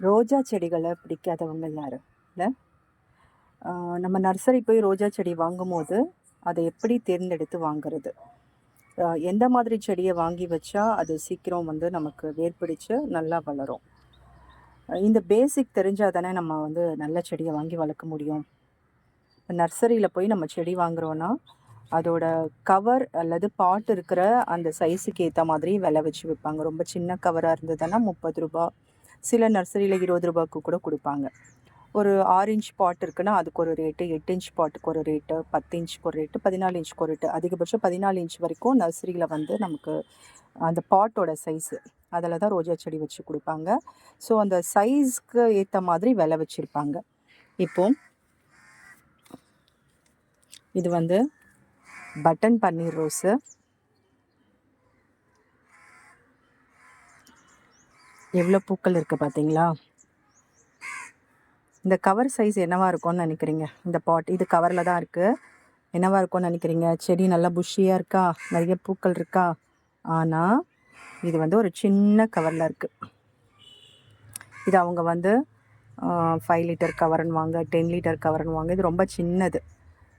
ரோஜா செடிகளை பிடிக்காதவங்க யாரும் இல்லை? நம்ம நர்சரி போய் ரோஜா செடி வாங்கும்போது அதை எப்படி தேர்ந்தெடுத்து வாங்குறது? எந்த மாதிரி செடியை வாங்கி வச்சா அது சீக்கிரம் வந்து நமக்கு வேர்பிடிச்சு நல்லா வளரும்? இந்த பேசிக் தெரிஞ்சால் தானே நம்ம வந்து நல்ல செடியை வாங்கி வளர்க்க முடியும்? நர்சரியில் போய் நம்ம செடி வாங்குறோன்னா அதோட கவர் அல்லது பாட் இருக்கிற அந்த சைஸுக்கு ஏற்ற மாதிரி விலை வச்சு விற்பாங்க. ரொம்ப சின்ன கவராக இருந்ததுன்னா முப்பது ரூபா சில நர்சரியில் இருபது ரூபாய்க்கு கூட கொடுப்பாங்க. ஒரு ஆறு இன்ச் பாட் இருக்குன்னா அதுக்கு ஒரு ரேட்டு எட்டு இன்ச் பாட்டுக்கு ஒரு ரேட்டு பத்து இன்ச்சுக்கு ஒரு ரேட்டு பதினாலு இன்ச்சுக்கு ஒரு ரேட்டு அதிகபட்சம் பதினாலு இன்ச் வரைக்கும் நர்சரியில் வந்து நமக்கு அந்த பாட்டோட சைஸு அதில் தான் ரோஜா செடி வச்சு கொடுப்பாங்க. ஸோ அந்த சைஸ்க்கு ஏற்ற மாதிரி விலை வச்சுருப்பாங்க. இப்போ இது வந்து பட்டன் பன்னீர் ரோஸு. எவ்வளோ பூக்கள் இருக்குது பார்த்தீங்களா இந்த கவர் சைஸ் என்னவா இருக்கும்னு நினைக்கிறீங்க? இந்த பாட் இது கவரில் தான் இருக்குது என்னவா இருக்கும்னு நினைக்கிறீங்க? செடி நல்லா புஷ்ஷியாக இருக்கா? நிறைய பூக்கள் இருக்கா? ஆனால் இது வந்து ஒரு சின்ன கவரில் இருக்குது இது அவங்க வந்து ஃபைவ் லிட்டர் கவர்னு வாங்க டென் லிட்டர் கவர்னு வாங்க. இது ரொம்ப சின்னது.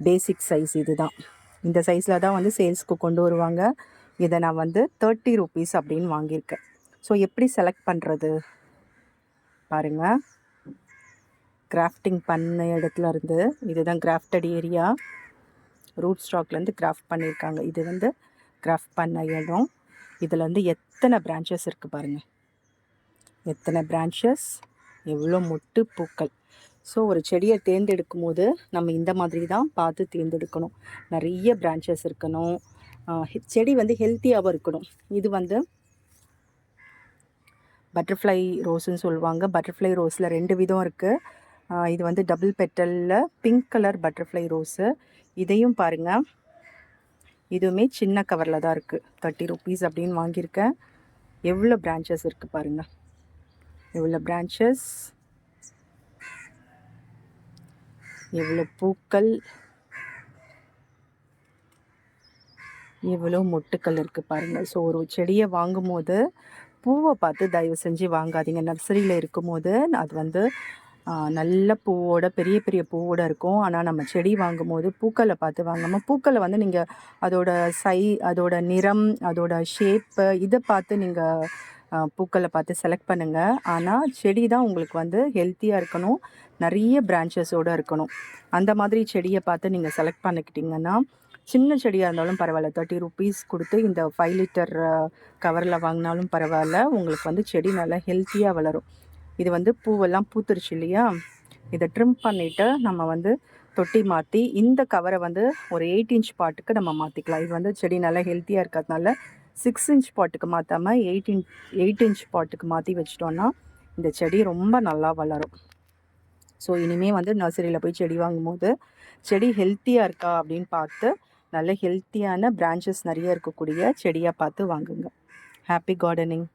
பேசிக் சைஸ் இது தான் இந்த சைஸில் தான் வந்து சேல்ஸ்க்கு கொண்டு வருவாங்க. இதை நான் வந்து தேர்ட்டி ருபீஸ் அப்படின்னு வாங்கியிருக்கேன். ஸோ எப்படி செலக்ட் பண்ணுறது பாருங்கள் கிராஃப்டிங் பண்ண இடத்துல இருந்து இதுதான் கிராஃப்டட் ஏரியா ரூட் ஸ்டாக்லேருந்து கிராஃப்ட் பண்ணியிருக்காங்க இது வந்து கிராஃப்ட் பண்ண இடம். இதில் வந்து எத்தனை பிரான்ச்சஸ் இருக்குது பாருங்கள் எத்தனை பிரான்ச்சஸ் எவ்வளோ மொட்டு பூக்கள். ஸோ ஒரு செடியை தேர்ந்தெடுக்கும் போது நம்ம இந்த மாதிரி தான் பார்த்து தேர்ந்தெடுக்கணும். நிறைய பிரான்ச்சஸ் இருக்கணும். செடி வந்து ஹெல்த்தியாகவும் இருக்கணும். இது வந்து பட்டர்ஃப்ளை ரோஸுன்னு சொல்லுவாங்க. பட்டர்ஃப்ளை ரோஸில் ரெண்டு விதம் இருக்குது இது வந்து டபுள் பெட்டலில் பிங்க் கலர் பட்டர்ஃப்ளை ரோஸு. இதையும் பாருங்கள் இதுவுமே சின்ன கவரில் தான் இருக்குது தேர்ட்டி ருபீஸ் அப்படின்னு வாங்கியிருக்கேன். எவ்வளோ பிரான்ச்சஸ் இருக்குது பாருங்கள் எவ்வளோ பிரான்ச்சஸ்? எவ்வளோ பூக்கள்? எவ்வளோ மொட்டுக்கள் இருக்குது பாருங்கள் ஸோ ஒரு செடியை வாங்கும்போது பூவை பார்த்து தயவு செஞ்சு வாங்காதீங்க. நர்சரியில் இருக்கும்போது அது வந்து நல்ல பூவோட பெரிய பெரிய பூவோட இருக்கும். ஆனால் நம்ம செடி வாங்கும்போது பூக்களை பார்த்து வாங்காமல் பூக்களை வந்து நீங்கள் அதோட சை அதோட நிறம் அதோட ஷேப்பு இதை பார்த்து நீங்கள் பூக்களை பார்த்து செலக்ட் பண்ணுங்கள் ஆனால் செடி தான் உங்களுக்கு வந்து ஹெல்த்தியாக இருக்கணும். நிறைய பிரான்ச்சஸோடு இருக்கணும். அந்த மாதிரி செடியை பார்த்து நீங்கள் செலக்ட் பண்ணிக்கிட்டிங்கன்னா சின்ன செடியாக இருந்தாலும் பரவாயில்ல. தேர்ட்டி ருபீஸ் கொடுத்து இந்த ஃபைவ் லிட்டர் கவரில் வாங்கினாலும் பரவாயில்ல. உங்களுக்கு வந்து செடி நல்லா ஹெல்த்தியாக வளரும். இது வந்து பூவெல்லாம் பூத்துருச்சு இல்லையா? இதை ட்ரிம் பண்ணிவிட்டு நம்ம வந்து தொட்டி மாற்றி இந்த கவரை வந்து ஒரு எயிட் இன்ச் பாட்டுக்கு நம்ம மாற்றிக்கலாம் இது வந்து செடி நல்லா ஹெல்த்தியாக இருக்கிறதுனால சிக்ஸ் இன்ச் பாட்டுக்கு மாற்றாமல் எயிட் இன்ச் எயிட் இன்ச் பாட்டுக்கு மாற்றி வச்சிட்டோன்னா இந்த செடி ரொம்ப நல்லா வளரும். ஸோ இனிமேல் வந்து நர்சரியில் போய் செடி வாங்கும்போது செடி ஹெல்த்தியாக இருக்கா? அப்படின்னு பார்த்து நல்ல ஹெல்த்தியான பிரான்ச்சஸ் நிறைய இருக்கக்கூடிய செடியாக பார்த்து வாங்குங்க. Happy gardening